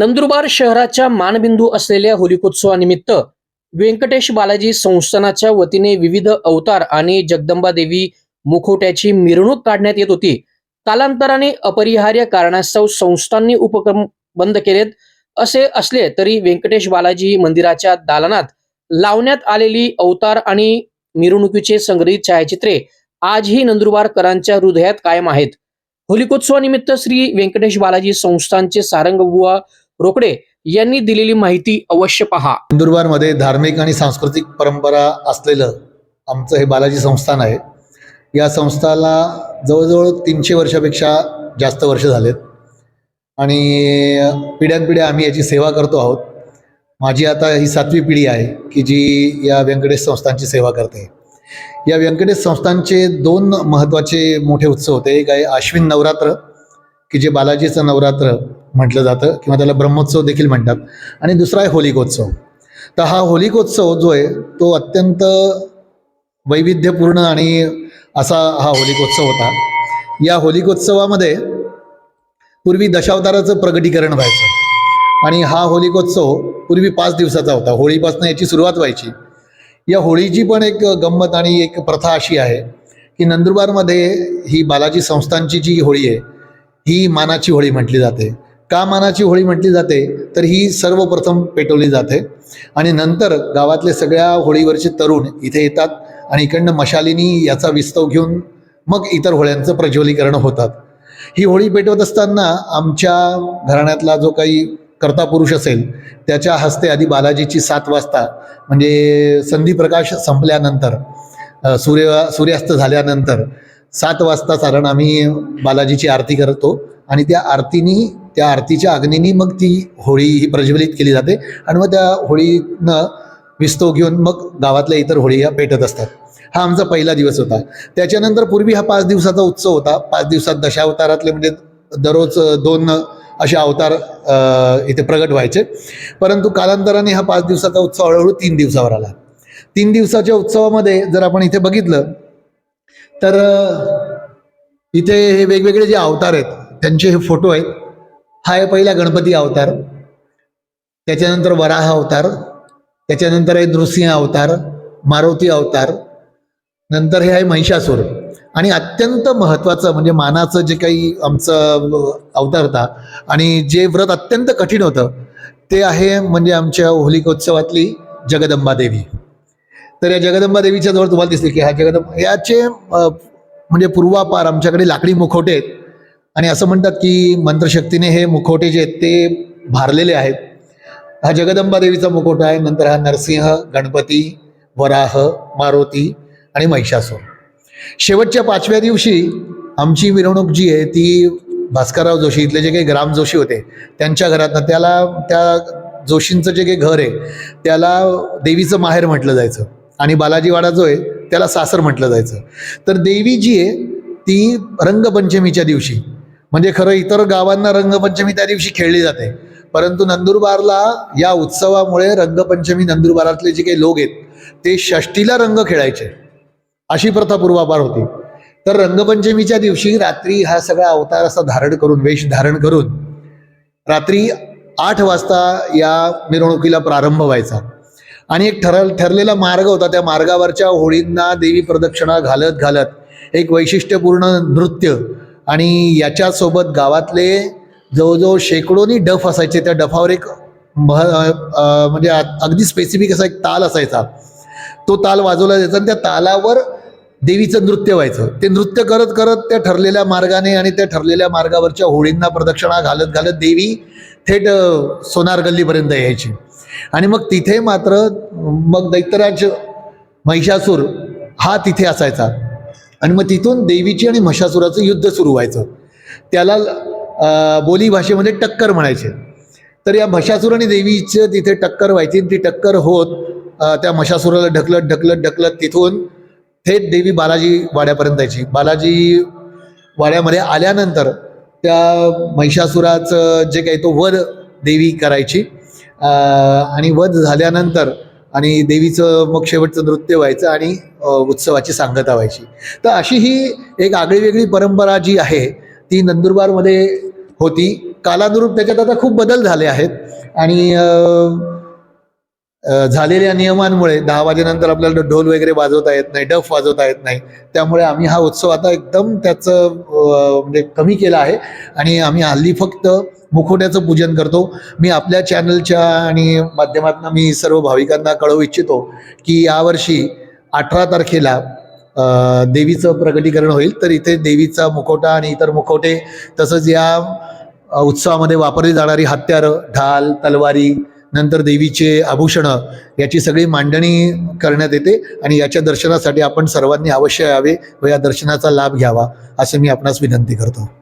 नंदुरबार शहराच्या मानबिंदू असलेल्या होलिकोत्सवानिमित्त व्यंकटेश बालाजी संस्थानाच्या वतीने विविध अवतार आणि जगदंबा देवी मुखोट्याची मिरवणूक काढण्यात येत होती. कालांतराने अपरिहार्य कारणास्तव संस्थांनी उपक्रम बंद केलेत असे असले तरी व्यंकटेश बालाजी मंदिराच्या दालनात लावण्यात आलेली अवतार आणि मिरवणुकीचे संग्रहित छायाचित्रे आजही नंदुरबारकरांच्या हृदयात कायम आहेत. होलिकोत्सवानिमित्त श्री व्यंकटेश बालाजी संस्थानचे सारंगबुवा रोकडे यांनी दिलेली माहिती अवश्य पहा. नंदुरबारमध्ये धार्मिक आणि सांस्कृतिक परंपरा असलेलं आमचं हे बालाजी संस्थान आहे. या संस्थाला जवळजवळ तीनशे वर्षापेक्षा जास्त वर्ष झालेत. आणि पिढ्यानपिढ्या आम्ही याची सेवा करतो आहोत. माझी आता ही सातवी पिढी आहे की जी या व्यंकटेश संस्थानची सेवा करते. या व्यंकटेश संस्थानचे दोन महत्त्वाचे मोठे उत्सव होते. एक आहे आश्विन नवरात्र की जे बालाजीचं नवरात्र म्हटलं जातं किंवा त्याला ब्रह्मोत्सव देखील म्हणतात. आणि दुसरा आहे होलिकोत्सव. तर हा होलिकोत्सव जो आहे तो अत्यंत वैविध्यपूर्ण आणि असा हा होलिकोत्सव होता. या होलिकोत्सवामध्ये पूर्वी दशावताराचं प्रगटीकरण व्हायचं. आणि हा होलिकोत्सव पूर्वी पाच दिवसाचा होता. होळीपासून याची सुरुवात व्हायची. या होळीची पण एक गंमत आणि एक प्रथा अशी आहे की नंदुरबारमध्ये ही बालाजी संस्थांची जी होळी आहे ही मानाची होळी म्हटली जाते. का मानाची होळी म्हटली जाते तर ही सर्वप्रथम पेटवली जाते. आणि नंतर गावातले सगळ्या होळीवरचे तरुण इथे येतात आणि इकडनं मशालीनी याचा विस्तव घेऊन मग इतर होळ्यांचं प्रज्वलीकरण होतात. ही होळी पेटवत असताना आमच्या घराण्यातला जो काही कर्ता पुरुष असेल त्याच्या हस्ते आधी बालाजीची सात वाजता म्हणजे संधीप्रकाश संपल्यानंतर सूर्य सूर्यास्त झाल्यानंतर सात वाजता साधारण आम्ही बालाजीची आरती करतो. आणि त्या आरतीनी त्या आरतीच्या अग्नीनी मग ती होळी ही प्रज्वलित केली जाते आणि मग त्या होळीनं विस्तव घेऊन मग गावातल्या इतर होळी या पेटत असतात. हा आमचा पहिला दिवस होता. त्याच्यानंतर पूर्वी हा पाच दिवसाचा उत्सव होता. पाच दिवसात दशावतारातले म्हणजे दररोज दोन असे अवतार इथे प्रगट व्हायचे. परंतु कालांतराने हा पाच दिवसाचा उत्सव हळूहळू तीन दिवसावर आला. तीन दिवसाच्या उत्सवामध्ये जर आपण इथे बघितलं तर इथे हे वेगवेगळे जे अवतार आहेत त्यांचे हे फोटो आहेत. हा आहे पहिला गणपती अवतार. त्याच्यानंतर वराह अवतार. त्याच्यानंतर आहे नृसिंह अवतार मारुती अवतार. नंतर हे आहे महिषासूर. आणि अत्यंत महत्त्वाचं म्हणजे मानाचं जे काही आमचं अवतार होता आणि जे व्रत अत्यंत कठीण होतं ते आहे म्हणजे आमच्या होलिकोत्सवातली जगदंबा देवी. तर या जगदंबा देवीच्या जवळ तुम्हाला दिसते की ह्या जगदंबा याचे म्हणजे पूर्वापार आमच्याकडे लाकडी मुखवटे आहेत. आणि असं म्हणतात की मंत्रशक्तीने हे मुखवटे जे आहेत ते भारलेले आहेत. हा जगदंबा देवीचा मुखवटा आहे. नंतर हा नरसिंह गणपती वराह मारुती आणि महिषासूर. शेवटच्या पाचव्या दिवशी आमची मिरवणूक जी आहे ती भास्करराव जोशी इथले जे काही ग्राम जोशी होते त्यांच्या घरातनं त्याला त्या जोशींचं जे काही घर आहे त्याला देवीचं माहेर म्हटलं जायचं. आणि बालाजीवाडा जो आहे त्याला सासर म्हटलं जायचं. तर देवी जी आहे ती रंगपंचमीच्या दिवशी म्हणजे खरं इतर गावांना रंगपंचमी त्या दिवशी खेळली जाते. परंतु नंदुरबारला या उत्सवामुळे रंगपंचमी नंदुरबारातले जे काही लोक आहेत ते षष्टीला रंग खेळायचे. अशी प्रथा पूर्वापार होती. तर रंगपंचमीच्या दिवशी रात्री हा सगळा अवतार असा धारण करून वेश धारण करून रात्री आठ वाजता या मिरवणुकीला प्रारंभ व्हायचा. आणि एक ठर ठरलेला मार्ग होता त्या मार्गावरच्या होळींना देवी प्रदक्षिणा घालत घालत एक वैशिष्ट्यपूर्ण नृत्य आणि याच्यासोबत गावातले जवळजवळ शेकडोनी डफ असायचे. त्या डफावर एक मह म्हणजे अगदी स्पेसिफिक असा एक ताल असायचा. तो ताल वाजवला जायचा आणि त्या तालावर देवीचं नृत्य व्हायचं. ते नृत्य करत करत त्या ठरलेल्या मार्गाने आणि त्या ठरलेल्या मार्गावरच्या होळींना प्रदक्षिणा घालत घालत देवी थेट सोनार गल्लीपर्यंत यायची. आणि मग तिथे मात्र मग दैत्यराज महिषासूर हा तिथे असायचा. आणि मग तिथून देवीची आणि म्हशासुराचं युद्ध सुरू व्हायचं. त्याला बोली भाषेमध्ये टक्कर म्हणायचे. तर या म्हशासुर आणि देवीचं तिथे टक्कर व्हायची ती टक्कर होत त्या म्हशासुराला ढकलत ढकलत ढकलत तिथून थेट देवी बालाजी वाड्यापर्यंत यायची बालाजी वाड्यामध्ये आल्यानंतर त्या महिषासुराचं जे काही तो वध देवी करायची आणि वध झाल्यानंतर आणि देवीचं मग शेवटचं नृत्य व्हायचं आणि उत्सवाची सांगता व्हायची. तर अशी ही एक आगळी वेगळी परंपरा जी आहे ती नंदुरबारमध्ये होती. कालानुरूप त्याच्यात आता खूप बदल झाले आहेत. आणि झालेल्या नियमांमुळे दहा वाजेनंतर आपल्याला ढोल वगैरे वाजवता येत नाही डफ वाजवता येत नाही. त्यामुळे आम्ही हा उत्सव आता एकदम त्याचं म्हणजे कमी केला आहे. आणि आम्ही हल्ली फक्त मुखवट्याचं पूजन करतो. मी आपल्या चॅनलच्या आणि माध्यमातून मी सर्व भाविकांना कळवू इच्छितो की यावर्षी अठरा तारखेला देवीचं प्रकटीकरण होईल. तर इथे देवीचा मुखवटा आणि इतर मुखवटे तसंच या उत्सवामध्ये वापरली जाणारी हत्यारं ढाल तलवारी नंतर देवीचे आभूषणं याची सगळी मांडणी करण्यात येते आणि याच्या दर्शनासाठी आपण सर्वांनी अवश्य यावे व या दर्शनाचा लाभ घ्यावा असे मी आपणास विनंती करतो.